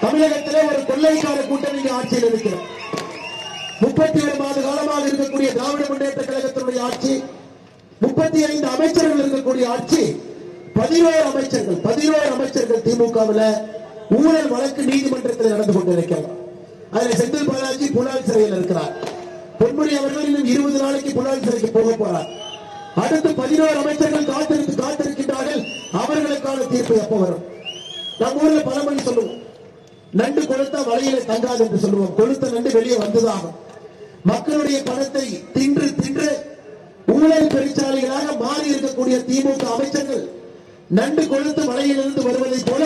தமிழகத்திலே ஒரு கொள்ளைக்கார கூட்டணி ஆட்சியில் இருக்கிறது முப்பத்தி ஏழு மாத காலமாக இருக்கக்கூடிய திராவிட முன்னேற்ற கழகத்தினுடைய ஆட்சி முப்பத்தி ஐந்து அமைச்சர்கள் இருக்கக்கூடிய ஆட்சி பதினோரு அமைச்சர்கள் பதினோரு அமைச்சர்கள் திமுகவில் ஊழல் வழக்கு நீதிமன்றத்தில் நடந்து கொண்டிருக்கிறது அதில் செந்தில் பாலாஜி புலால் சிறையில் இருக்கிறார். பொன்முடி அவர்கள் இன்னும் இருபது நாளைக்கு புலால் சிறைக்கு போக போறார். அடுத்து பதினோரு அமைச்சர்கள் காத்திருந்து காத்திருக்கின்றார்கள். அவர்களுக்கான தீர்ப்பு எப்போ வரும்? நம்ம ஊர்ல மணி சொல்லுவோம். நண்டு கொளுத்தா வலையில தங்காது என்று சொல்லுவோம். கொளுத்த நண்டு வெளியே வந்ததாகும். மக்களுடைய பணத்தை தின்று தின்று ஊழல் பெருச்சாலைகளாக மாறி இருக்கக்கூடிய திமுக அமைச்சர்கள் நண்டு கொளுத்து வலையிலிருந்து வருவதைப் போல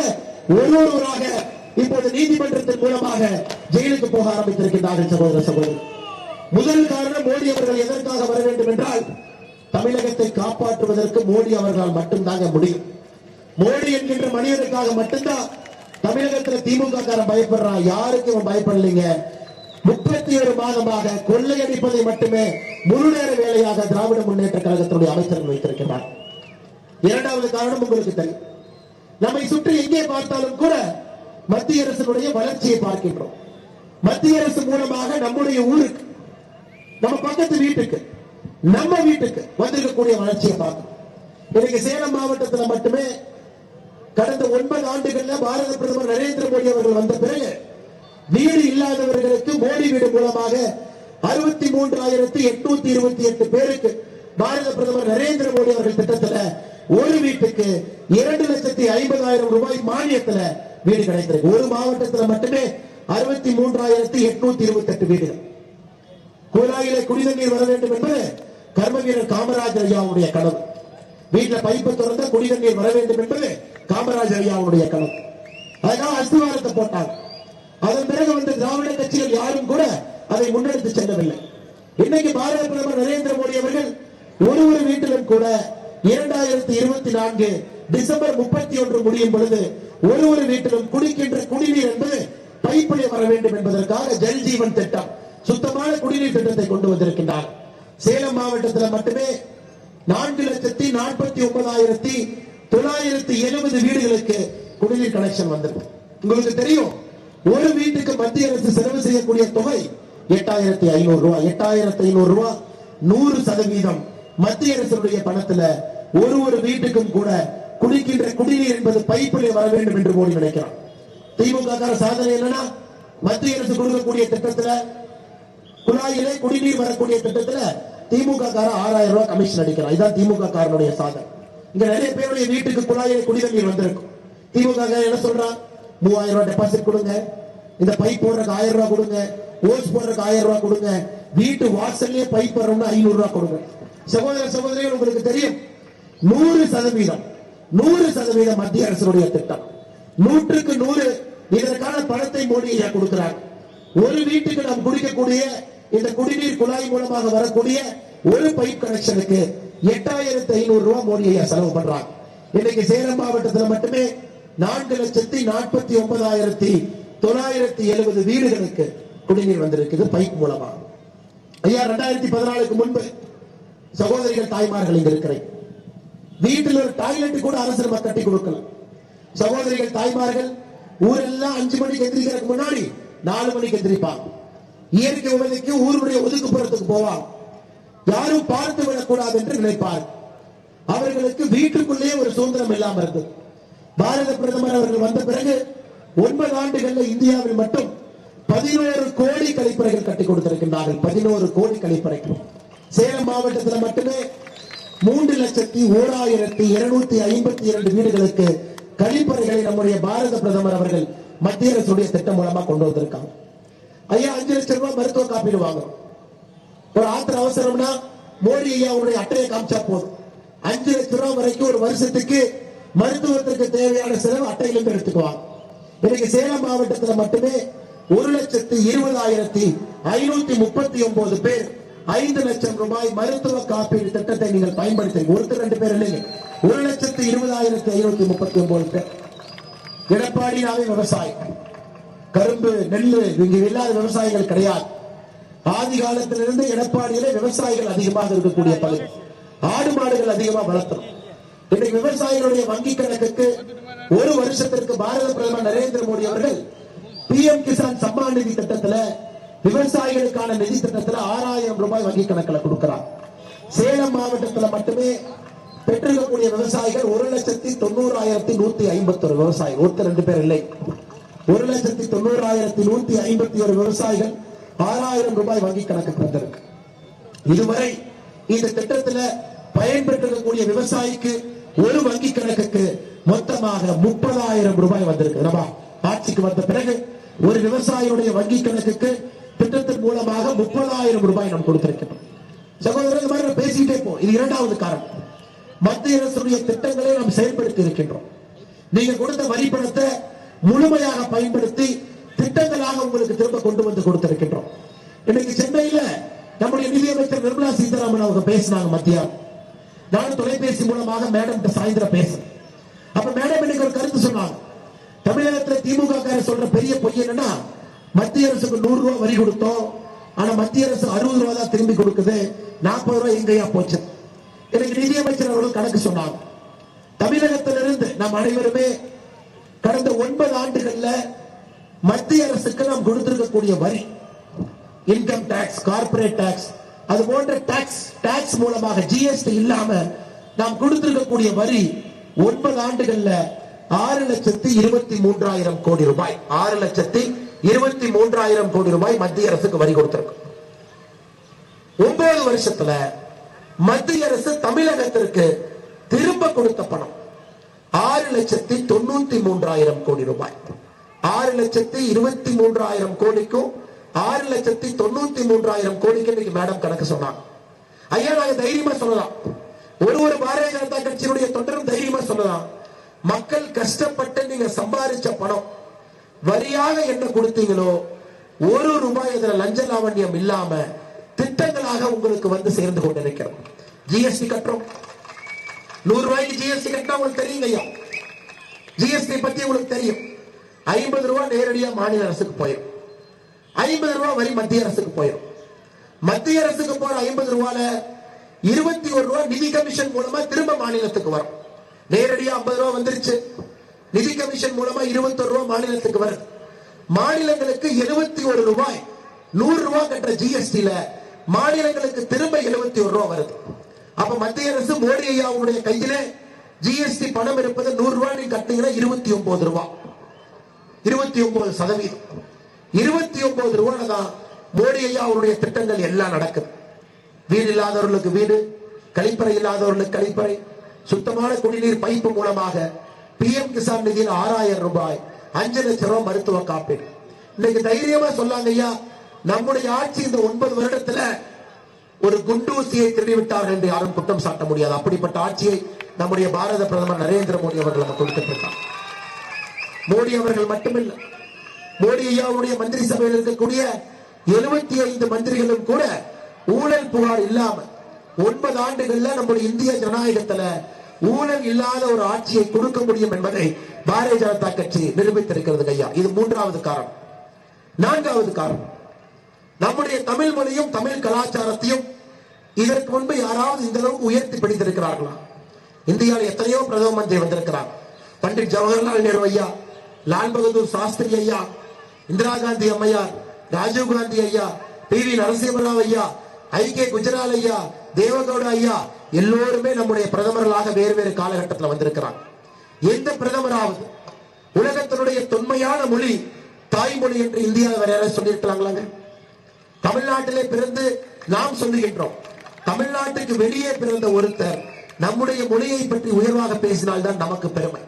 ஒரு ஒருவராக இப்போது நீதிமன்றத்தின் மூலமாக ஜெயிலுக்கு போக ஆரம்பித்திருக்கின்றார்கள் சகோதர சகோதரி. முதல் காரணம் மோடி அவர்கள் எதற்காக வர வேண்டும் என்றால் தமிழகத்தை காப்பாற்றுவதற்கு மோடி அவர்களால் மட்டும்தாங்க முடியும். மோடி என்கின்ற மனிதனுக்காக மட்டும்தான் தமிழகத்துல திமுக காரன் பயப்படுறான். யாருக்கும் இவன் பயப்படலைங்க. முப்பத்தி ஒரு மாதமாக கொள்ளையடிப்பதை மட்டுமே முழு நேர வேலையாக திராவிட முன்னேற்ற கழகத்தினுடைய அமைச்சர்கள் வைத்திருக்கிறார். இரண்டாவது காரணம் உங்களுக்கு தெரியும். நம்மை சுற்றி எங்கே பார்த்தாலும் கூட மத்திய அரசினுடைய வளர்ச்சியை பார்க்கின்றோம். மத்திய அரசு மூலமாக நம்முடைய ஊருக்கு நம்ம பக்கத்து வீட்டுக்கு நம்ம வீட்டுக்கு வந்திருக்கக்கூடிய வளர்ச்சியை பார்க்கணும் இன்னைக்கு சேலம் மாவட்டத்துல மட்டுமே கடந்த ஒன்பது ஆண்டுகள்ல பாரத பிரதமர் நரேந்திர மோடி அவர்கள் வந்த பிறகு வீடு இல்லாதவர்களுக்கு மோடி வீடு மூலமாக அறுபத்தி மூன்றாயிரத்தி எட்நூத்தி இருபத்தி எட்டு பேருக்கு பாரத பிரதமர் நரேந்திர மோடி அவர்கள் திட்டத்துல ஒரு வீட்டுக்கு இரண்டு லட்சத்தி ஐம்பதாயிரம் ரூபாய் மானியத்துல வீடு கிடைத்திருக்கு ஒரு மாவட்டத்துல மட்டுமே அறுபத்தி மூன்றாயிரத்தி எட்நூத்தி இருபத்தி எட்டு வீடுகள். குழாயிலே குடிநீர் வர வேண்டும் என்பது கர்ம வீரர் காமராஜர் ஐயாவுடைய கனவு. வீட்டில் பைப்பு திறந்த குடிநீர் வர வேண்டும் என்பது காமராஜர் ஐயாவுடைய கனவு. அதனால் அஸ்திவாரத்தை போட்டாங்க. அதன் பிறகு வந்த திராவிட கட்சிகள் யாரும் கூட அதை முன்னெடுத்து செல்லவில்லை. இன்னைக்கு பாரத பிரதமர் நரேந்திர மோடி அவர்கள் ஒரு ஒரு வீட்டிலும் கூட இரண்டாயிரத்தி இருபத்தி நான்கு டிசம்பர் முப்பத்தி ஒன்று முடியும் பொழுது ஒரு ஒரு வீட்டிலும் குடிக்கின்ற குடிநீர் என்பது பைப்பிலே வர வேண்டும் என்பதற்காக ஜல் ஜீவன் திட்டம் சுத்தமான குடிநீர் திட்டத்தை கொண்டு வந்திருக்கின்றார். சேலம் மாவட்டத்தில் மட்டுமே நான்கு லட்சத்தி நாற்பத்தி ஒன்பதாயிரத்தி தொள்ளாயிரத்தி எழுபது வீடுகளுக்கு குடிநீர் கனெக்ஷன் வந்திருக்கு. உங்களுக்கு தெரியும் ஒரு வீட்டுக்கு மத்திய அரசு செலவு செய்யக்கூடிய தொகை எட்டாயிரத்தி ஐநூறு ரூபாய். எட்டாயிரத்தி ஐநூறு ரூபாய் நூறு சதவீதம். மத்திய அரசுடைய பணத்துல ஒரு ஒரு வீட்டுக்கும் கூட குடிக்கின்ற குடிநீர் என்பது பைப்பிலே வர வேண்டும் என்று மோடி நினைக்கிறான் திமுக சாதனை என்னன்னா மத்திய அரசு கொடுக்கக்கூடிய திட்டத்துல குழாயிலே குடிநீர் வரக்கூடிய திட்டத்துல திமுக காரன் ஆறாயிரம் ரூபாய் கமிஷன் அடிக்கிறான். இதான் திமுக காரனுடைய சாதனை. இங்க நிறைய பேருடைய வீட்டுக்கு குழாயிலே குடிநீர் வந்திருக்கும். திமுக என்ன சொல்றான்? மூவாயிரம் ரூபாய் டெபாசிட் கொடுங்க. இந்த பைப் போடுறதுக்கு ஆயிரம் ரூபாய் கொடுங்க. ஓஸ் போடுறதுக்கு ஆயிரம் ரூபாய் கொடுங்க. வீட்டு வாசல்லே பைப் போடுறோம்னா ஐநூறு ரூபாய் கொடுங்க. சகோதர சகோதரிகள் உங்களுக்கு தெரியும். நூறு சதவீதம் நூறு சதவீதம் மத்திய அரசுடைய திட்டம். நூற்றுக்கு நூறு. இதற்கான பணத்தை மோடி ஐயா கொடுக்கிறார். ஒரு வீட்டுக்கு நாம் குடிக்கக்கூடிய இந்த குடிநீர் குழாய் மூலமாக வரக்கூடிய ஒரு பைப் கனெக்ஷனுக்கு எட்டாயிரத்தி ஐநூறு ரூபாய் மோடி ஐயா செலவு பண்றாங்க. இன்னைக்கு சேலம் மாவட்டத்தில் மட்டுமே நான்கு லட்சத்தி நாற்பத்தி ஒன்பதாயிரத்தி தொள்ளாயிரத்தி எழுபது வீடுகளுக்கு குடிநீர் வந்திருக்குது பைப் மூலமாக. ஐயா ரெண்டாயிரத்தி பதினாலுக்கு முன்பு சகோதரிகள் தாய்மார்கள் இங்க இருக்கிறேன். வீட்டில் ஒரு டாய்லெட் கூட அரசு நம்ம கட்டி கொடுக்கல. சகோதரிகள் தாய்மார்கள் ஊரெல்லாம் அஞ்சு மணிக்கு எந்திரிக்கிறதுக்கு முன்னாடி நாலு மணிக்கு எந்திரிப்பாங்க. இயற்கை உபதிக்கு ஊருடைய ஒதுக்குப்புறத்துக்கு போவாங்க யாரும் பார்த்து விடக்கூடாது என்று நினைப்பார். அவர்களுக்கு வீட்டுக்குள்ளேயே ஒரு சுதந்திரம் இல்லாம இருந்தது. பாரத பிரதமர் அவர்கள் வந்த பிறகு ஒன்பது ஆண்டுகள்ல இந்தியாவில் மட்டும் பதினோரு கோடி கழிப்பறைகள் கட்டி கொடுத்திருக்கின்றார்கள். பதினோரு கோடி கழிப்பறைகள். சேலம் மாவட்டத்தில் மட்டுமே மூன்று லட்சத்தி ஓராயிரத்தி இருநூத்தி ஐம்பத்தி இரண்டு வீடுகளுக்கு கழிப்பறைகளை நம்முடைய பாரத பிரதமர் அவர்கள் மத்திய அரசுடைய திட்டம் மூலமா கொண்டு வந்திருக்காங்க. ஐயா அஞ்சு லட்சம் ரூபாய் மருத்துவ காப்பீடு வாங்கணும் ஒரு ஆத்திர அவசரம்னா மோடி ஐயா உடைய அட்டையை காமிச்சா போதும். அஞ்சு லட்சம் ரூபாய் வரைக்கும் ஒரு வருஷத்துக்கு மருத்துவத்திற்கு தேவையான செலவு அட்டையிலிருந்து எடுத்துக்குவாங்க. இன்னைக்கு சேலம் மாவட்டத்துல மட்டுமே ஒரு லட்சத்து இருபதாயிரத்தி ஐநூத்தி முப்பத்தி ஒன்பது பேர் ஐந்து லட்சம் ரூபாய் மருத்துவ காப்பீடு திட்டத்தை நீங்கள் பயன்படுத்தி ஒருத்தர் ரெண்டு பேர் இல்லைங்க. ஒரு லட்சத்து இருபதாயிரத்தி ஐநூத்தி முப்பத்தி ஒன்பது பேர். எடப்பாடினாவே விவசாயம். கரும்பு நெல்லு இங்க இல்லாத விவசாயிகள் கிடையாது. ஆதி காலத்திலிருந்து எடப்பாடியிலே விவசாயிகள் அதிகமாக இருக்கக்கூடிய பகுதி ஆடு மாடுகள் அதிகமா வளர்த்தணும். இன்றைக்கு விவசாயிகளுடைய வங்கி கணக்குக்கு ஒரு வருஷத்திற்கு பாரத பிரதமர் நரேந்திர மோடி அவர்கள் பிஎம் கிசான் சம்மான் நிதி திட்டத்துல விவசாயிகளுக்கான நிதி திட்டத்துல ஆறாயிரம் ரூபாய் வங்கி கணக்கில் கொடுக்கிறார். சேலம் மாவட்டத்துல மட்டுமே பெற்றிருக்கக்கூடிய விவசாயிகள் ஒரு லட்சத்தி தொண்ணூறாயிரத்தி நூத்தி ஐம்பத்தி ஒரு விவசாயி. ஒருத்தர் ரெண்டு பேர் இல்லை. ஒரு லட்சத்தி தொண்ணூறாயிரத்தி நூத்தி ஐம்பத்தி ஒரு விவசாயிகள் ஆறாயிரம் ரூபாய் வங்கி கணக்கு வந்திருக்கு இதுவரை இந்த திட்டத்துல பயன்பெற்றிருக்கக்கூடிய விவசாயிக்கு ஒரு வங்கி கணக்குக்கு மொத்தமாக முப்பதாயிரம் ரூபாய் வந்திருக்கு. ரபா ஆட்சிக்கு வந்த பிறகு ஒரு விவசாயியுடைய வங்கி கணக்குக்கு திட்டத்தின் மூலமாக முப்பதாயிரம் ரூபாய் நாம் கொடுத்திருக்கிறோம் சகோதரர் மாதிரி பேசிக்கிட்டே போ. இது இரண்டாவது காரணம். மத்திய அரசுடைய திட்டங்களை நாம் செயல்படுத்தி இருக்கின்றோம். நீங்க கொடுத்த வரி பணத்தை முழுமையாக பயன்படுத்தி திட்டங்களாக உங்களுக்கு திரும்ப கொண்டு வந்து கொடுத்திருக்கின்றோம். இன்னைக்கு சென்னையில நம்முடைய நிதியமைச்சர் நிர்மலா சீதாராமன் அவங்க பேசினாங்க மத்தியம் நானும் தொலைபேசி மூலமாக மேடம் சாயந்தரம் பேசுறேன். அப்ப மேடம் இன்னைக்கு ஒரு கருத்து சொன்னாங்க. தமிழகத்துல திமுக காரர் சொல்ற பெரிய பொய் என்னன்னா மத்திய அரசுக்கு நூறு ரூபாய் வரி கொடுத்தோம். ஆனா மத்திய அரசு அறுபது ரூபாய் தான் திரும்பி கொடுக்குது. நாற்பது ரூபாய் எங்கேயா போச்சு? எனக்கு நிதியமைச்சர் அவர்கள் கணக்கு சொன்னாங்க. தமிழகத்திலிருந்து நாம் அனைவருமே கடந்த ஒன்பது ஆண்டுகள்ல மத்திய அரசுக்கு நாம் கொடுத்திருக்கக்கூடிய வரி இன்கம் டாக்ஸ் கார்ப்பரேட் டாக்ஸ் அது போன்ற டாக்ஸ் டாக்ஸ் மூலமாக ஜிஎஸ்டி இல்லாம நாம் கொடுத்திருக்கக்கூடிய வரி ஒன்பது ஆண்டுகள்ல ஆறு லட்சத்தி இருபத்தி மூன்றாயிரம் கோடி ரூபாய். ஆறு லட்சத்தி இருபத்தி மூன்றாயிரம் கோடி ரூபாய் மத்திய அரசுக்கு வரி கொடுத்திருக்கு. ஒன்பது வருஷத்துல மத்திய அரசு தமிழகத்திற்கு திரும்ப கொடுத்த பணம். ஆறு லட்சத்தி தொண்ணூத்தி மூன்றாயிரம் கோடி ரூபாய். ஆறு லட்சத்தி இருபத்தி மூன்றாயிரம் கோடிக்கும் ஆறு லட்சத்தி தொண்ணூத்தி மூன்றாயிரம் கோடிக்கு இன்னைக்கு மேடம் கணக்கு சொன்னாங்க. ஐயா நாங்க தைரியமா சொல்லலாம். ஒரு ஒரு பாரதிய ஜனதா கட்சியினுடைய தொண்டரும் தைரியமா சொல்லலாம். மக்கள் கஷ்டப்பட்டு நீங்க சம்பாதிச்ச பணம் வரியாக என்ன கொடுத்தீங்களோ ஒரு ரூபாய் இதுல லஞ்ச லாவண்யம் இல்லாம திட்டங்களாக உங்களுக்கு வந்து சேர்ந்து கொண்டிருக்கிறோம். ஜிஎஸ்டி கட்டுறோம். நூறு ரூபாய்க்கு ஜிஎஸ்டி கட்டினா உங்களுக்கு தெரியுங்க ஐயா. ஜிஎஸ்டி பத்தி உங்களுக்கு தெரியும். ஐம்பது ரூபாய் நேரடியா மாநில அரசுக்கு போயிடும். ஐம்பது ரூபாய் வரி மத்திய அரசுக்கு போயிடும். மத்திய அரசுக்கு போற ஐம்பது ரூபாயில இருபத்தி ஒரு ரூபாய் நிதி கமிஷன் மூலமா திரும்ப மாநிலத்துக்கு வரும். நேரடியா ஐம்பது ரூபாய் வந்துருச்சு. நிதி கமிஷன் மூலமா இருபத்தொரு ரூபாய் மாநிலத்துக்கு வருது. மாநிலங்களுக்கு எழுபத்தி ஒரு ரூபாய் நூறு ரூபாய் கட்டுற ஜிஎஸ்டில மாநிலங்களுக்கு திரும்ப எழுபத்தி ஒரு ரூபாய் வருது. அப்ப மத்திய அரசு மோடி ஐயாவுடைய கையில ஜிஎஸ்டி பணம் இருப்பது நூறு ரூபாய் நீ கட்டிங்கன்னா இருபத்தி ஒன்பது ரூபாய் இருபத்தி ஒன்பது சதவீதம். இருபத்தி ஒன்பது ரூபாய் தான் மோடி ஐயா அவருடைய திட்டங்கள் எல்லாம் நடக்குது. வீடு இல்லாதவர்களுக்கு வீடு கழிப்பறை இல்லாதவர்களுக்கு கழிப்பறை சுத்தமான குடிநீர் பைப்பு மூலமாக பிஎம் கிசான் நிதியில் ஆறாயிரம் ரூபாய் அஞ்சு லட்சம் ரூபாய் மருத்துவ காப்பீடு. இன்னைக்கு தைரியமா சொல்லாங்க ஐயா நம்முடைய ஆட்சி இந்த ஒன்பது வருடத்துல ஒரு குண்டூசியை திருடிவிட்டார்கள் என்று யாரும் குற்றம் சாட்ட முடியாது. அப்படிப்பட்ட ஆட்சியை நம்முடைய பாரத பிரதமர் நரேந்திர மோடி அவர்கள் நமக்கு கொடுத்திருக்கிறார். மோடி அவர்கள் மட்டுமில்லை மோடி ஐயாவுடைய மந்திரி சபையில் இருக்கக்கூடிய எழுபத்தி ஐந்து மந்திரிகளும் கூட ஊழல் புகார் இல்லாம ஒன்பது ஆண்டுகள்ல நம்முடைய இந்திய ஜனநாயகத்துல ஊழல் இல்லாத ஒரு ஆட்சியை கொடுக்க முடியும் என்பதை பாரதிய ஜனதா கட்சி நிரூபித்திருக்கிறது ஐயா. இது மூன்றாவது காரணம். நான்காவது காரணம். நம்முடைய தமிழ் மொழியும் தமிழ் கலாச்சாரத்தையும் இதற்கு முன்பு யாராவது இந்த அளவுக்கு உயர்த்தி பிடித்திருக்கிறார்களா? இந்தியாவில் எத்தனையோ பிரதம மந்திரி வந்திருக்கிறார். பண்டிட் ஜவஹர்லால் நேரு ஐயா லால் பகதூர் சாஸ்திரி ஐயா இந்திரா காந்தி அம்மையார் ராஜீவ் காந்தி ஐயா பி வி நரசிம்மராவ் ஐயா ஐ கே குஜரால் ஐயா தேவகவுட ஐயா எல்லோருமே நம்முடைய பிரதமர்களாக வேறு வேறு காலகட்டத்தில் வந்திருக்கிறார். எந்த பிரதமராவது உலகத்தினுடைய தொன்மையான மொழி தாய்மொழி என்று இந்தியாவில் வேற யாராவது சொல்லியிருக்கலாங்களாங்க? தமிழ்நாட்டிலே பிறந்து நாம் சொல்லுகின்றோம். தமிழ்நாட்டுக்கு வெளியே பிறந்த ஒருத்தர் நம்முடைய மொழியை பற்றி உயர்வாக பேசினால்தான் நமக்கு பெருமை.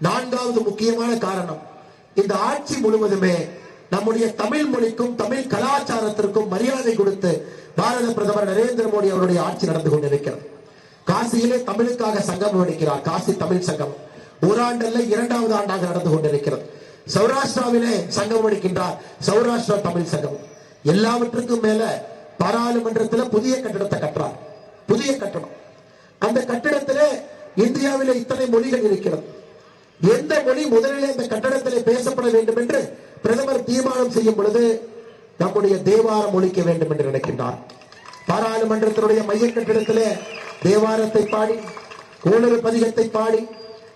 நான்காவது முக்கியமான காரணம் இந்த ஆட்சி முழுவதுமே நம்முடைய தமிழ் மொழிக்கும் தமிழ் கலாச்சாரத்திற்கும் மரியாதை கொடுத்து பாரத பிரதமர் நரேந்திர மோடி அவருடைய ஆட்சி நடந்து கொண்டிருக்கிறது. காசியிலே தமிழுக்காக சங்கம் நடிக்கிறார் காசி தமிழ் சங்கம். ஒரு ஆண்டல்ல இரண்டாவது ஆண்டாக நடந்து கொண்டிருக்கிறது. சௌராஷ்டிராவிலே சங்கம் அடிக்கின்றார் சௌராஷ்டிரா தமிழ் சங்கம். எல்லாவற்றுக்கும் மேல பாராளுமன்றத்தில் புதிய கட்டிடத்தை கட்டுறார் புதிய கட்டடம். அந்த கட்டிடத்திலே இந்தியாவில் இத்தனை மொழிகள் இருக்கிறது. எந்த மொழி முதலிலே இந்த கட்டடத்தில் பேசப்பட வேண்டும் என்று பிரதமர் தீர்மானம் செய்யும் பொழுது நம்முடைய தேவாரம் ஒழிக்க வேண்டும் என்று நினைக்கின்றார். பாராளுமன்றத்தினுடைய மைய கட்டிடத்திலே தேவாரத்தை பாடி கோளறு பதிகத்தை பாடி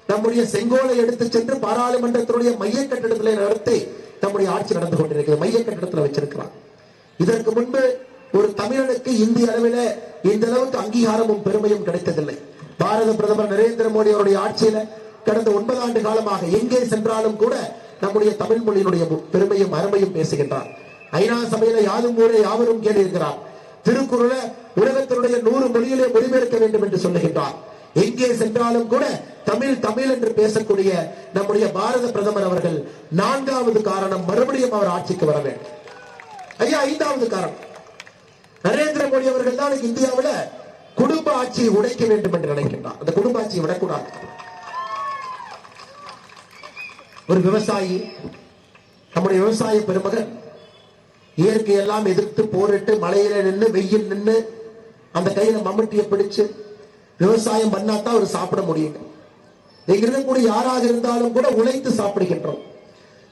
நம்முடைய செங்கோலை எடுத்து சென்று பாராளுமன்றத்தினுடைய மைய கட்டிடத்திலே நடத்தி நம்முடைய ஆட்சி நடந்து கொண்டிருக்கிறது. மைய கட்டிடத்தில் வச்சிருக்கிறார். இதற்கு முன்பு ஒரு தமிழனுக்கு இந்திய அளவில் இந்த அளவுக்கு அங்கீகாரமும் பெருமையும் கிடைத்ததில்லை. பாரத பிரதமர் நரேந்திர மோடி அவருடைய ஆட்சியில கடந்த ஒன்பது ஆண்டு காலமாக எங்கே சென்றாலும் கூட நம்முடைய தமிழ் மொழியினுடைய பெருமையும் அருமையும் பேசுகின்றார். ஐநா சபையில யாதும் ஊரே யாவரும் கேட்டிருக்கிறார். திருக்குறளை உலகத்தினுடைய நூறு மொழியிலே மொழிபெயர்க்க வேண்டும் என்று சொல்லுகின்றார். எங்கே சென்றாலும் கூட தமிழ் தமிழ் என்று பேசக்கூடிய நம்முடைய பாரத பிரதமர் அவர்கள் நான்காவது காரணம் மறுபடியும் அவர் ஆட்சிக்கு வர வேண்டும். ஐயா ஐந்தாவது காரணம். நரேந்திர மோடி அவர்கள் தான் இந்தியாவில் குடும்ப ஆட்சியை உடைக்க வேண்டும் என்று நினைக்கின்றார். அந்த குடும்ப ஆட்சியை விடக்கூடாது ஒரு விவசாயி நம்முடைய விவசாய பெருமகன் இயற்கை எல்லாம் எதிர்த்து போரிட்டு மலையில நின்று வெயில் நின்று அந்த கையில மம்முட்டியை பிடிச்சு விவசாயம் பண்ணாதான் அவர் சாப்பிட முடியும் இங்க இருக்கக்கூடிய யாராக இருந்தாலும் கூட உழைத்து சாப்பிடுகின்றோம்.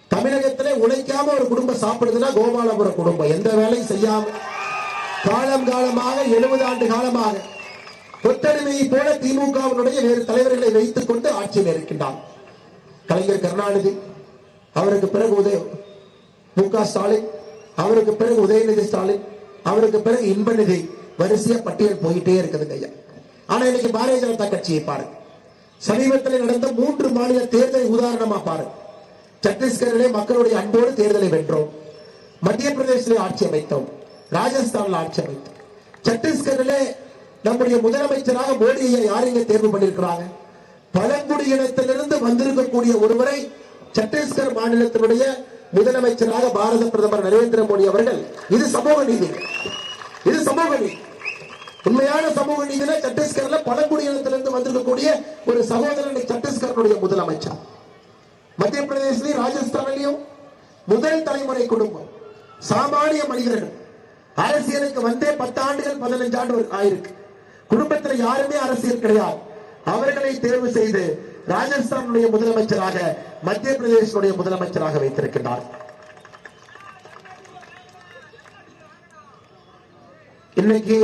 தமிழகத்திலே உழைக்காம ஒரு குடும்பம் சாப்பிடுதுன்னா கோபாலபுர குடும்பம். எந்த வேலையும் செய்யாம காலம் காலமாக எழுபது ஆண்டு காலமாக கொத்தடிமையை போல திமுகவினுடைய வேறு தலைவர்களை வைத்துக் கொண்டு ஆட்சியில் இருக்கின்றார் கலைஞர் கருணாநிதி அவருக்கு பிறகு உதய மு க ஸ்டாலின் அவருக்கு பிறகு உதயநிதி ஸ்டாலின் அவருக்கு பிறகு இன்பநிதி வரிசையா பட்டியல் போயிட்டே இருக்குதுங்க ஐயா. ஆனா இன்னைக்கு பாரதிய ஜனதா கட்சியை பாருங்க. சமீபத்தில் நடந்த மூன்று மாநில தேர்தலை உதாரணமா பாருங்க. சத்தீஸ்கரிலே மக்களுடைய அன்போடு தேர்தலை வென்றோம். மத்திய பிரதேசத்திலே ஆட்சி அமைத்தோம். ராஜஸ்தான்ல ஆட்சி அமைத்தோம். சத்தீஸ்கரிலே நம்முடைய முதலமைச்சராக மோடியை யார் இங்க தேர்வு பண்ணியிருக்கிறாங்க? பழங்குடியினத்திலிருந்து வந்திருக்கக்கூடிய ஒருவரை சத்தீஸ்கர் மாநிலத்தினுடைய முதலமைச்சராக பாரத பிரதமர் நரேந்திர மோடி அவர்கள் இது சமூக நீதி. இது சமூக நீதி. உண்மையான சமூக நீதினா சத்தீஸ்கர்ல பழங்குடியினத்திலிருந்து வந்திருக்கக்கூடிய ஒரு சகோதரன் சத்தீஸ்கருடைய முதலமைச்சர். மத்திய பிரதேசத்திலையும் ராஜஸ்தானிலையும் முதல் தலைமுறை குடும்பம் சாமானிய மனிதர்கள். அரசியலுக்கு வந்தே பத்து ஆண்டுகள் பதினஞ்சு ஆண்டு ஆயிருக்கு. குடும்பத்தில் யாருமே அரசியல் கிடையாது. அவர்களை தேர்வு செய்து ராஜஸ்தானுடைய முதலமைச்சராக மத்திய பிரதேசனுடைய முதலமைச்சராக வைத்திருக்கிறார் இன்னைக்கு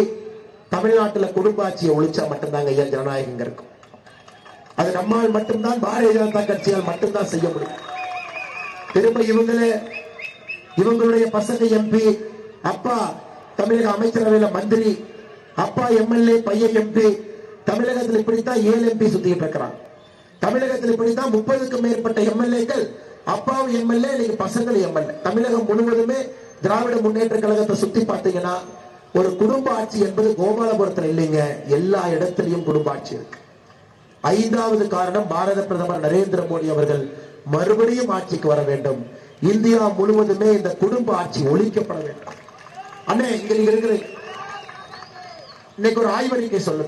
தமிழ்நாட்டுல குடும்ப ஆட்சியை ஒழிச்சா மட்டும்தாங்க ஐயா ஜனநாயகம் இருக்கும். அது நம்மால் மட்டும்தான் பாரதிய ஜனதா கட்சியால் மட்டும்தான் செய்ய முடியும். திரும்ப இவங்களே இவங்களுடைய பசங்க எம்பி அப்பா தமிழக அமைச்சரவையில மந்திரி அப்பா எம்எல்ஏ பையன் எம்பி தமிழகத்தில் இப்படித்தான் ஏழு எம்பி சுத்திட்டு இருக்கிறாங்க. தமிழகத்தில் இப்படித்தான் முப்பதுக்கும் மேற்பட்ட எம்எல்ஏக்கள் அப்பாவும் எம்எல்ஏ இன்னைக்கு பசங்கள் எம்எல்ஏ. தமிழகம் முழுவதுமே திராவிட முன்னேற்ற கழகத்தை சுத்தி பார்த்தீங்கன்னா ஒரு குடும்ப ஆட்சி என்பது கோபாலபுரத்தில் இல்லைங்க. எல்லா இடத்திலையும் குடும்ப ஆட்சி இருக்கு. ஐந்தாவது காரணம் பாரத பிரதமர் நரேந்திர மோடி அவர்கள் மறுபடியும் ஆட்சிக்கு வர வேண்டும். இந்தியா முழுவதுமே இந்த குடும்ப ஆட்சி ஒழிக்கப்பட வேண்டும். அண்ணே இங்க நீங்க இருக்கிற இன்னைக்கு ஒரு ஆய்வறிக்கை சொல்லு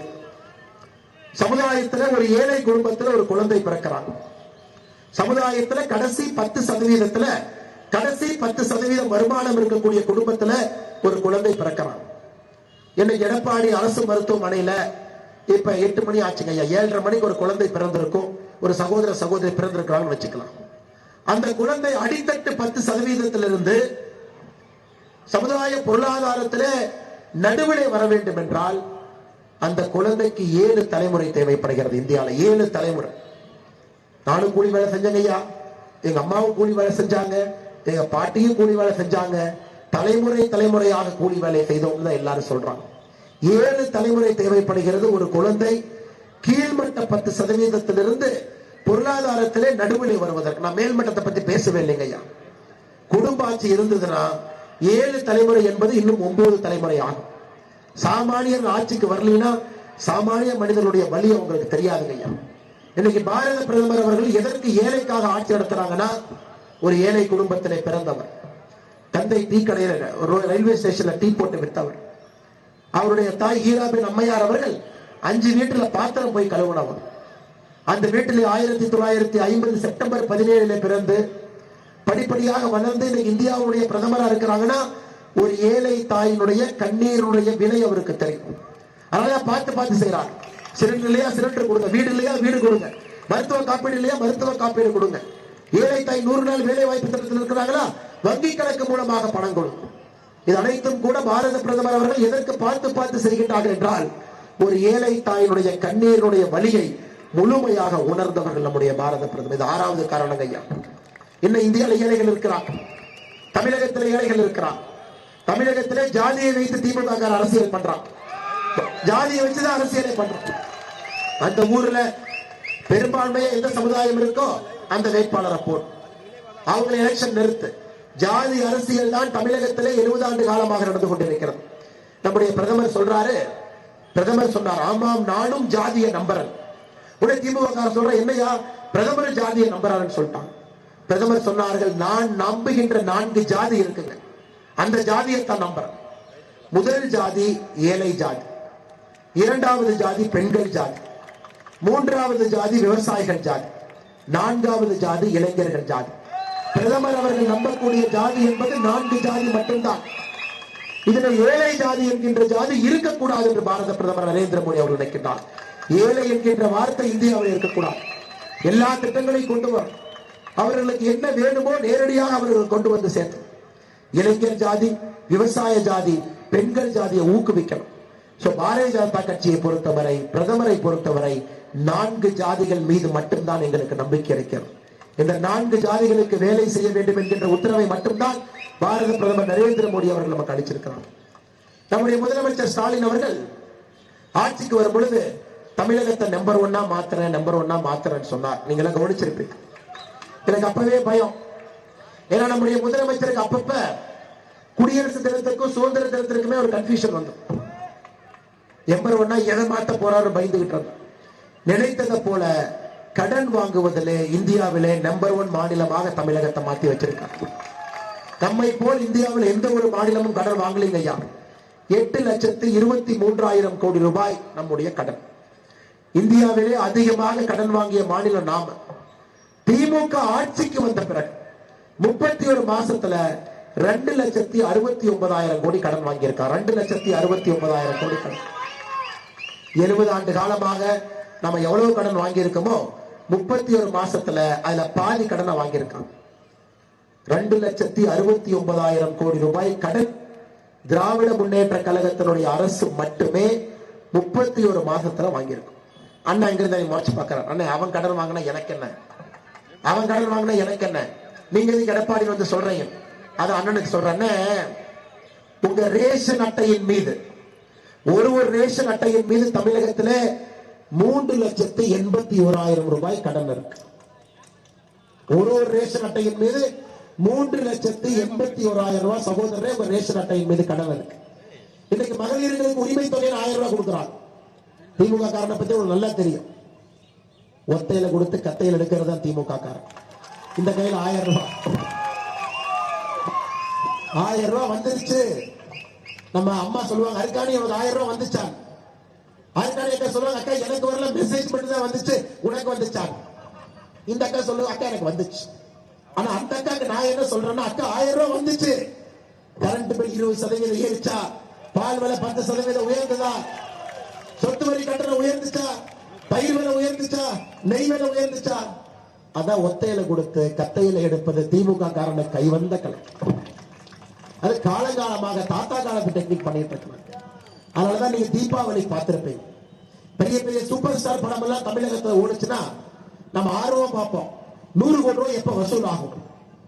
சமுதாயத்துல ஒரு ஏழை குடும்பத்துல ஒரு குழந்தை பிறக்கிறாங்க. சமுதாயத்துல கடைசி பத்து சதவீதத்துல கடைசி பத்து சதவீதம் வருமானம் இருக்கக்கூடிய குடும்பத்துல ஒரு குழந்தை பிறக்கிறான் இன்னைக்கு எடப்பாடி அரசு மருத்துவமனையில இப்ப எட்டு மணி ஆச்சுங்க ஐயா. ஏழரை மணிக்கு ஒரு குழந்தை பிறந்திருக்கும். ஒரு சகோதர சகோதரி பிறந்திருக்கிறாங்கன்னு வச்சுக்கலாம். அந்த குழந்தை அடித்தட்டு பத்து சதவீதத்திலிருந்து சமுதாய பொருளாதாரத்திலே நடுவிலே வர வேண்டும் என்றால் அந்த குழந்தைக்கு ஏழு தலைமுறை தேவைப்படுகிறது இந்தியாவில் ஏழு தலைமுறை. நானும் கூலி வேலை செஞ்சேங்க ஐயா. எங்க அம்மாவும் கூலி வேலை செஞ்சாங்க. எங்க பாட்டியும் கூலி வேலை செஞ்சாங்க. தலைமுறை தலைமுறையாக கூலி வேலை செய்தோம்னு தான் எல்லாரும் சொல்றாங்க. ஏழு தலைமுறை தேவைப்படுகிறது. ஒரு குழந்தை கீழ்மட்ட பத்து சதவீதத்திலிருந்து பொருளாதாரத்திலே நடுவிலை வருவதற்கு. நான் மேல்மட்டத்தை பத்தி பேசவே இல்லைங்க ஐயா. குடும்ப ஆட்சி இருந்ததுன்னா ஏழு தலைமுறை என்பது இன்னும் ஒன்பது தலைமுறை ஆகும். சாமானியர் ஆட்சிக்கு வரலைன்னா சாமானிய மனிதனுடைய வழி அவங்களுக்கு தெரியாதுங்க ஐயா. இன்னைக்கு பாரத பிரதமர் அவர்கள் எதற்கு ஏழைக்காக ஆட்சி நடத்துறாங்கன்னா ஒரு ஏழை குடும்பத்திலே பிறந்தவர். தந்தை டீ கடையில ரயில்வே ஸ்டேஷன்ல டீ போட்டு விற்றவர் அவருடைய தாய் ஹீராபின் அம்மையார் அவர்கள் அஞ்சு வீட்டுல பாத்திரம் போய் கழுவுனவர் அந்த வீட்டில் ஆயிரத்தி தொள்ளாயிரத்தி ஐம்பது செப்டம்பர் பதினேழுல பிறந்து படிப்படியாக வளர்ந்து இந்த இந்தியாவுடைய பிரதமரா இருக்கிறாங்கன்னா ஒரு ஏழை தாயினுடைய கண்ணீருடைய விலை அவருக்கு தெரியும். அதனால பார்த்து பார்த்து செய்யறார் சிலிண்டர் இல்லையா சிலிண்டர் கொடுங்க. வீடு இல்லையா வீடு கொடுங்க. மருத்துவ காப்பீடு இல்லையா மருத்துவ காப்பீடு கொடுங்க. ஏழை தாய் நூறு நாள் வேலை வாய்ப்பு திட்டத்தில் இருக்கிறாங்களா? வங்கி கணக்கு மூலமாக பணம் கொடுங்க இது அனைத்தும் கூட பாரத பிரதமர் அவர்கள் எதற்கு பார்த்து பார்த்து செய்கின்றார்கள் என்றால் ஒரு ஏழை தாயினுடைய கண்ணீருடைய வழியை முழுமையாக உணர்ந்தவர்கள் நம்முடைய பாரத பிரதமர். இது ஆறாவது காரணம் ஐயா. இன்னும் இந்தியாவில் ஏழைகள் இருக்கிறார் தமிழகத்தில் ஏழைகள் இருக்கிறான் தமிழகத்திலே ஜாதியை வைத்து திமுக அரசியல் பண்றான். ஜாதியை வச்சுதான் அரசியலை பண்றான். அந்த ஊர்ல பெரும்பான்மையா எந்த சமுதாயம் இருக்கோ அந்த வேட்பாளரை போடு. அவங்களை எலெக்ஷன் நிறுத்து. ஜாதி அரசியல் தான் தமிழகத்திலே 70 ஆண்டு காலமாக நடந்து கொண்டிருக்கிறது. நம்முடைய பிரதமர் சொல்றாரு பிரதமர் சொன்னார் ஆமாம் நானும் ஜாதிய நம்பரன் உடனே திமுக சொல்ற என்னையா பிரதமர் ஜாதிய நம்புறாருன்னு சொல்லிட்டான் பிரதமர் சொன்னார்கள் நான் நம்புகின்ற நான்கு ஜாதி இருக்குங்க. அந்த ஜாதியை தான் நம்புறேன். முதல் ஜாதி ஏழை ஜாதி இரண்டாவது ஜாதி பெண்கள் ஜாதி மூன்றாவது ஜாதி விவசாயிகள் ஜாதி நான்காவது ஜாதி இளைஞர்கள் ஜாதி. பிரதமர் அவர்கள் நம்பக்கூடிய ஜாதி என்பது நான்கு ஜாதி மட்டும்தான். இதுல ஏழை ஜாதி என்கின்ற ஜாதி இருக்கக்கூடாது என்று பாரத பிரதமர் நரேந்திர மோடி அவர்கள் நினைக்கின்றார். ஏழை என்கின்ற வார்த்தை இந்தியாவில் இருக்கக்கூடாது. எல்லா திட்டங்களையும் கொண்டு வரும். அவர்களுக்கு என்ன வேணுமோ நேரடியாக அவர்கள் கொண்டு வந்து சேர்த்து இளைஞர் ஜாதி விவசாய ஜாதி பெண்கள் ஜாதியை ஊக்குவிக்கணும். சோ பாரதிய ஜனதா கட்சியை பொறுத்தவரை பிரதமரை பொறுத்தவரை நான்கு ஜாதிகள் மீது மட்டும்தான் எங்களுக்கு நம்பிக்கை இருக்கிறது. இந்த நான்கு ஜாதிகளுக்கு வேலை செய்ய வேண்டும் என்கின்ற உத்தரவை மட்டும்தான் பாரத பிரதமர் நரேந்திர மோடி அவர்கள் நமக்கு அளிச்சிருக்கிறார். நம்முடைய முதலமைச்சர் ஸ்டாலின் அவர்கள் ஆட்சிக்கு வரும் பொழுது தமிழகத்தை நம்பர் ஒன்னா மாத்துறேன் நம்பர் ஒன்னா மாத்துறேன்னு சொன்னார். நீங்க எல்லாம் கவனிச்சிருப்பீங்க. எனக்கு அப்பவே பயம். ஏன்னா நம்முடைய முதலமைச்சருக்கு அப்பப்ப குடியரசு தினத்துக்கும் சுதந்திர தினத்திற்குமே ஒரு கன்ஃபியூஷன் வந்து. எம்பர் ஒன்னா எதை மாத்த போறாரு பயந்துகிட்டு இருந்தோம். நினைத்ததை போல கடன் வாங்குவதிலே இந்தியாவிலே நம்பர் ஒன் மாநிலமாக தமிழகத்தை மாத்தி வச்சிருக்காங்க. நம்மை போல் இந்தியாவில் எந்த ஒரு மாநிலமும் கடன் வாங்கலைங்க ஐயா. எட்டு லட்சத்து இருபத்தி மூன்றாயிரம் கோடி ரூபாய் நம்முடைய கடன். இந்தியாவிலே அதிகமாக கடன் வாங்கிய மாநிலம் நாம. திமுக ஆட்சிக்கு வந்த பிறகு முப்பத்தி ஒரு மாசத்துல ரெண்டு லட்சத்தி அறுபத்தி ஒன்பதாயிரம் கோடி கடன் வாங்கியிருக்கான் ரெண்டு லட்சத்தி அறுபத்தி ஒன்பதாயிரம் கோடி கடன். எழுபது ஆண்டு காலமாக நம்ம எவ்வளவு கடன் வாங்கியிருக்கோமோ முப்பத்தி ஒரு மாசத்துல அதுல பாதி கடனை வாங்கியிருக்கான். ரெண்டு லட்சத்தி அறுபத்தி ஒன்பதாயிரம் கோடி ரூபாய் கடன். திராவிட முன்னேற்ற கழகத்தினுடைய அரசு மட்டுமே முப்பத்தி ஒரு மாசத்துல வாங்கியிருக்கும். அண்ணா இங்கிருந்து முறைச்சு பாக்குறான் அண்ணன் அவன் கடன் வாங்கினா எனக்கு என்ன? அவன் கடன் வாங்கினா எனக்கு என்ன? நீங்க எதுக்கு எடப்பாடி வந்து சொல்றீங்க? அது அண்ணனுக்கு சொல்றேன்னு உங்க ரேஷன் அட்டையின் மீது ஒரு ஒரு ரேஷன் அட்டையின் மீது தமிழகத்திலே மூன்று லட்சத்து எண்பத்தி ஓராயிரம் ரூபாய் கடன் இருக்கு. ஒரு ஒரு ரேஷன் அட்டையின் மீது மூன்று லட்சத்து எண்பத்தி ஓராயிரம் ரூபாய் சகோதரரே உங்க ரேஷன் அட்டையின் மீது கடன் இருக்கு. இன்னைக்கு மகளிர்களுக்கு உரிமை தொகையில் ஆயிரம் ரூபாய் கொடுக்குறாங்க திமுக காரனை பத்தி உங்களுக்கு நல்லா தெரியும். ஒத்தையில கொடுத்து கத்தையில எடுக்கிறது தான் திமுக காரன். இந்த கையில ஆயிரம் ரூபாய். ஆயிரம் ரூபாய் வந்துருச்சு. நம்ம அம்மா சொல்லுவாங்க அதுக்காண்டி அவனுக்கு ஆயிரம் ரூபாய் வந்துச்சான். அதனால என்ன சொல்லுவாங்க அக்கா எனக்கு வரல மெசேஜ் மட்டும் தான் வந்துச்சு. உனக்கு வந்துச்சா? இந்த அக்கா சொல்லுவாங்க அக்கா எனக்கு வந்துச்சு. ஆனா அந்த அக்காக்கு நான் என்ன சொல்றேன்னா அக்கா ஆயிரம் ரூபாய் வந்துச்சு. கரண்ட் பில் இருபது சதவீதம் ஏறிச்சா? பால் விலை பத்து சதவீதம் உயர்ந்ததா? சொத்து வரி கட்டணம் உயர்ந்துச்சா? பயிர் விலை உயர்ந்துச்சா? நெய் விலை உயர்ந்துச்சா? அதான் ஒத்தையில கொடுத்து கத்தையில எடுப்பது திமுக காரனை கைவந்த கலை. அது காலங்காலமாக தாத்தா காலத்து டெக்னிக் பண்ணிட்டு இருக்காங்க அதனாலதான் நீங்க தீபாவளி பார்த்திருப்பீங்க. பெரிய பெரிய சூப்பர் ஸ்டார் படம் எல்லாம் தமிழகத்துல ஓடுச்சுன்னா நம்ம ஆர்வம் பார்ப்போம். நூறு கோடி ரூபாய் எப்ப வசூல் ஆகும்?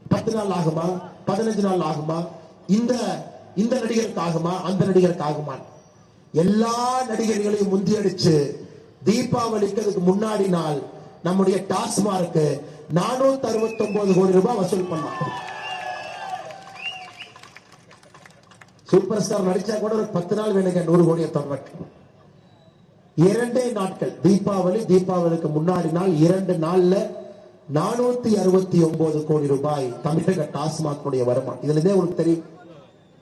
பத்து நாள் ஆகுமா? பதினஞ்சு நாள் ஆகுமா? இந்த இந்த நடிகருக்கு ஆகுமா? அந்த நடிகருக்கு ஆகுமா? எல்லா நடிகர்களையும் முந்தியடிச்சு தீபாவளிக்கு அதுக்கு முன்னாடி நாள் நம்முடைய டாஸ்மார்க்கு நானூத்தி அறுபத்தி ஒன்பது கோடி ரூபாய் வசூல் பண்ணலாம் சூப்பர் ஸ்டார் நடிச்சா கூட ஒரு பத்து நாள் வேணுங்க நூறு கோடியை தொடர்பட்டு இரண்டே நாட்கள் தீபாவளி தீபாவளிக்கு முன்னாடி நாள் இரண்டு நாள்ல நானூத்தி அறுபத்தி ஒன்பது கோடி ரூபாய் தமிழக டாஸ்மாக் வருமானம். இதுல இருந்தே உங்களுக்கு தெரியும்.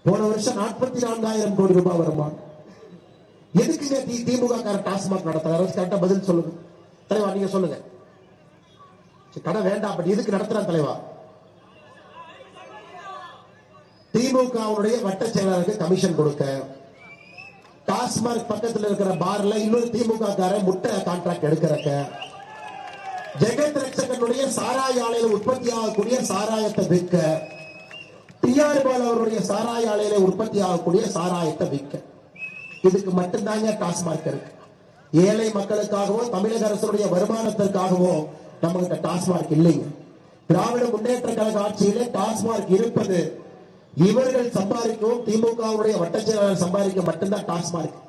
போன வருஷம் நாற்பத்தி நான்காயிரம் கோடி ரூபாய் வருமானம். எதுக்குங்க திமுக கார டாஸ்மாக் நடத்துறாரு? கரெக்டா பதில் சொல்லுங்க. தலைவா நீங்க சொல்லுங்க. சரி, கடை வேண்டாம் பட் எதுக்கு நடத்துறான் தலைவா? திமுகவுடைய வட்ட செயலாளருக்கு கமிஷன் கொடுக்க. டாஸ்மாக் பக்கத்தில் இருக்கிற பார்ல இன்னொரு திமுக கார முட்டை கான்ட்ராக்ட் எடுக்கிறக்க. ஜெகத் ரட்சகனுடைய சாராய ஆலையில உற்பத்தி ஆகக்கூடிய சாராயத்தை விற்க. டிஆர் பால் அவருடைய சாராய ஆலையில உற்பத்தி ஆகக்கூடிய சாராயத்தை விற்க. இதுக்கு மட்டும்தாங்க டாஸ்மாக் இருக்கு. ஏழை மக்களுக்காகவோ தமிழக அரசுடைய வருமானத்திற்காகவோ நம்ம டாஸ்மார்க் டாஸ்மாக் இல்லைங்க. திராவிட முன்னேற்ற கழக ஆட்சியிலே டாஸ்மாக் இருப்பது இவர்கள் சம்பாதிக்கும் திமுகவுடைய வட்ட செயலாளர் சம்பாதிக்க மட்டும்தான் டாஸ்மார்க்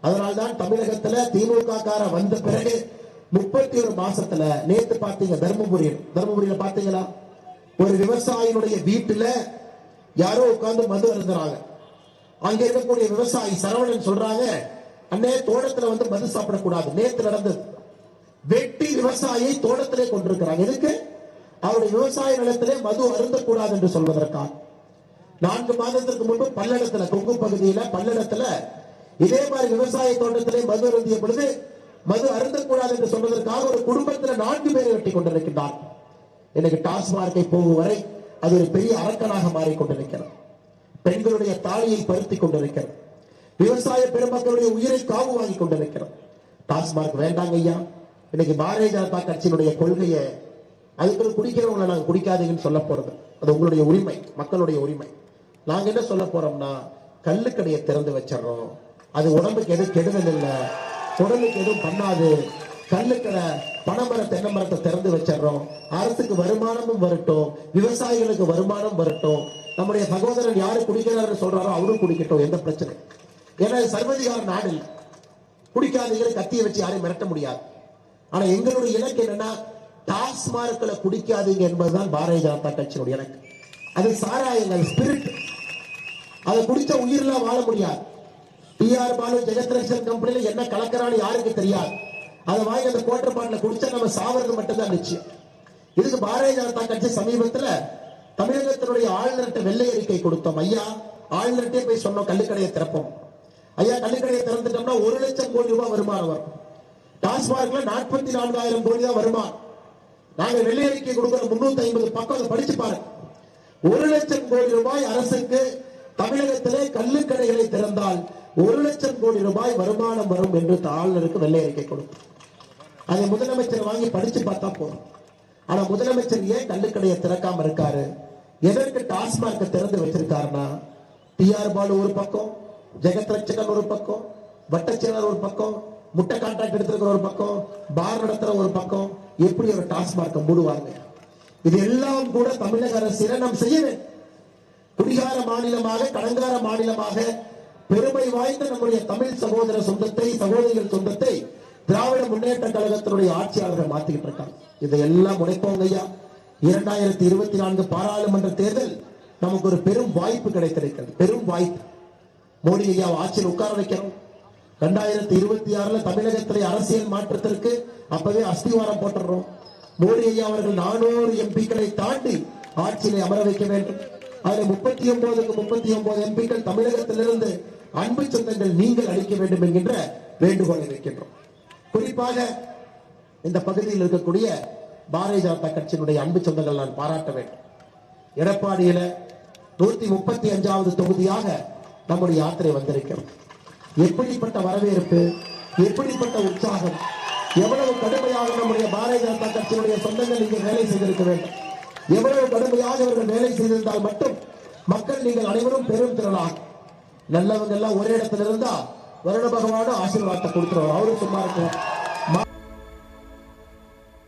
அதனால்தான் தமிழகத்துல திமுக கார வந்த பிறகு முப்பத்தி ஒரு மாசத்துல நேத்து பாத்தீங்க தர்மபுரி தர்மபுரியில பாத்தீங்களா? ஒரு விவசாயினுடைய வீட்டுல யாரோ உட்கார்ந்து மது அருந்துறாங்க. அங்க இருக்கக்கூடிய விவசாயி சரவணன் சொல்றாங்க அண்ணே தோட்டத்துல வந்து மது சாப்பிடக்கூடாது. நேத்து நடந்தது. வெட்டி விவசாயியை தோட்டத்திலே கொண்டிருக்கிறாங்க. எதுக்கு? அவருடைய விவசாய நிலத்திலே மது அருந்தக்கூடாது என்று சொல்வதற்காக. நான்கு மாதத்திற்கு முன்பு பல்லடத்துல கொங்கு பகுதியில பல்லடத்துல இதே மாதிரி விவசாய தோட்டத்திலே மது அருந்திய பொழுது மது அருந்தக்கூடாது என்று சொன்னதற்காக ஒரு குடும்பத்துல நான்கு பேரை வெட்டி கொண்டிருக்கின்றார். எனக்கு டாஸ்மார்க்கை போகும் வரை அது ஒரு பெரிய அரக்கனாக மாறிக்கொண்டிருக்கிறது பெண்களுடைய தாலியை பருத்தி கொண்டிருக்கிறது. விவசாய பெருமக்களுடைய உயிரை காவு வாங்கி கொண்டிருக்கிறது. டாஸ்மார்க் வேண்டாங்க ஐயா. இன்னைக்கு பாரதிய ஜனதா கட்சியினுடைய கொள்கையை அதுக்கு குடிக்கிறவங்களை நாங்கள் குடிக்காதீங்கன்னு சொல்ல போறது. அது உங்களுடைய உரிமை மக்களுடைய உரிமை. நாங்க என்ன சொல்ல போறோம்னா கல்லுக்கடையை திறந்து வச்சிடறோம். அது உடம்புக்கு எதுவும் கெடுதல் இல்லை. உடலுக்கு எதுவும் பண்ணாது. கல்லுக்கடை பனைமரம் தென்னை மரத்தை திறந்து வச்சிடறோம். அரசுக்கு வருமானமும் வரட்டும். விவசாயிகளுக்கு வருமானம் வரட்டும். நம்முடைய சகோதரன் யாரு குடிக்கிறாரு சொல்றாரோ அவரும் குடிக்கட்டும். எந்த பிரச்சனை ஏன்னா சர்வதிகார நாடு இல்லை. குடிக்காதீங்களை கத்தியை வச்சு யாரையும் மிரட்ட முடியாது. ஆனா எங்களுடைய இலக்கு என்னன்னா டாஸ்மார்க்ல குடிக்காதீங்க என்பதுதான் பாரதிய ஜனதா கட்சியினுடைய இலக்கு. அது சாராயங்கள் ஸ்பிரிட் அதை குடித்த உயிரெல்லாம் வாழ முடியாது. டிஆர் பாலு ஜெகத்ரேஷன் கம்பெனில என்ன கலக்கிறான்னு யாருக்கு தெரியாது. அதை வாங்கி அந்த குவார்டர் பாட்டில் குடிச்சா நம்ம சாவறது மட்டும்தான் நிச்சயம் இதுக்கு பாரதிய ஜனதா கட்சி சமீபத்துல தமிழகத்தினுடைய ஆளுநர்கிட்ட வெள்ளை அறிக்கை கொடுத்தோம். ஐயா ஆளுநர்கிட்டே போய் சொன்னோம் கள்ளுக்கடையை திறப்போம். ஐயா கள்ளுக்கடையை திறந்துட்டோம்னா ஒரு லட்சம் கோடி ரூபாய் வருமானம் வரும். டாஸ்மார்க்ல நாற்பத்தி நான்காயிரம் கோடி தான் வருமானம். நாங்க வெள்ளை அறிக்கை கொடுக்கிற முன்னூத்தி ஐம்பது பக்கம் அதை படிச்சு பாருங்க. ஒரு லட்சம் கோடி ரூபாய் அரசுக்கு தமிழகத்திலே கல்லுக்கடைகளை திறந்தால் ஒரு லட்சம் கோடி ரூபாய் வருமானம் வரும் என்று ஆளுநருக்கு வெள்ளை அறிக்கை கொடுக்கும். அதை முதலமைச்சர் வாங்கி படிச்சு பார்த்தா போதும். ஆனா முதலமைச்சர் ஏன் கல்லுக்கடையை திறக்காம இருக்காரு? எதற்கு டாஸ்மாக திறந்து வச்சிருக்காருன்னா டிஆர் பாலு ஒரு பக்கம் ஜெகத் ரட்சகன் ஒரு பக்கம் வட்டச்சேனர் ஒரு பக்கம் முட்டை கான்ட்ராக்ட் எடுத்திருக்கிற ஒரு பக்கம் பார் நடத்துற ஒரு பக்கம் எப்படி ஒரு டாஸ்மாக மூடுவாங்க இது எல்லாம் கூட தமிழக அரசு நாம் செய்ய வேண்டும். குடிகார மாநிலமாக கடங்கார மாநிலமாக பெருமை வாய்ந்த நம்முடைய தமிழ் சகோதர சொந்தத்தை சகோதரிகள் சொந்தத்தை திராவிட முன்னேற்ற கழகத்தினுடைய ஆட்சியாளர்கள் மாத்திக்கிட்டு இருக்காங்க. இதையெல்லாம் உடைப்போங்க ஐயா. இரண்டாயிரத்தி இருபத்தி நான்கு பாராளுமன்ற தேர்தல் நமக்கு ஒரு பெரும் வாய்ப்பு கிடைத்திருக்கிறது. பெரும் வாய்ப்பு. மோடி ஐயா ஆட்சியில் உட்கார வைக்கிறோம் ரெண்டாயிரத்தி இருபத்தி ஆறுல தமிழகத்திலே அரசியல் மாற்றத்திற்கு அப்பவே அஸ்திவாரம் போட்டுறோம். மோடி ஐயா அவர்கள் நானூறு எம்பிக்களை தாண்டி ஆட்சியிலே அமர வைக்க வேண்டும். அதுல முப்பத்தி ஒன்பதுக்கு முப்பத்தி ஒன்பது எம்பிக்கள் தமிழகத்திலிருந்து அன்பு சொந்தங்கள் நீங்கள் அளிக்க வேண்டும் என்கின்ற வேண்டுகோளை வைக்கின்றோம். குறிப்பாக இந்த பகுதியில் இருக்கக்கூடிய பாரதிய ஜனதா கட்சியினுடைய அன்பு சொந்தங்கள் நான் பாராட்ட வேண்டும். எடப்பாடியில நூத்தி முப்பத்தி அஞ்சாவது தொகுதியாக நம்முடைய யாத்திரை வந்திருக்கிறோம் எப்படிப்பட்ட வரவேற்பு எப்படிப்பட்ட உற்சாகம் எவ்வளவு கடுமையாக நம்முடைய பாரதிய ஜனதா கட்சியினுடைய சொந்தங்கள் இங்கே வேலை செய்திருக்க வேண்டும். எவ்வளவு கடுமையாக இவர்கள் வேலை செய்திருந்தால் மட்டும் மக்கள் நீங்கள் அனைவரும் பெரும் திரளாக நல்லவங்க எல்லாம் ஒரே இடத்துல இருந்தா வருட பகவான ஆசீர்வாதத்தை கொடுத்துருவார். அவரும் சும்மா இருக்கிறார்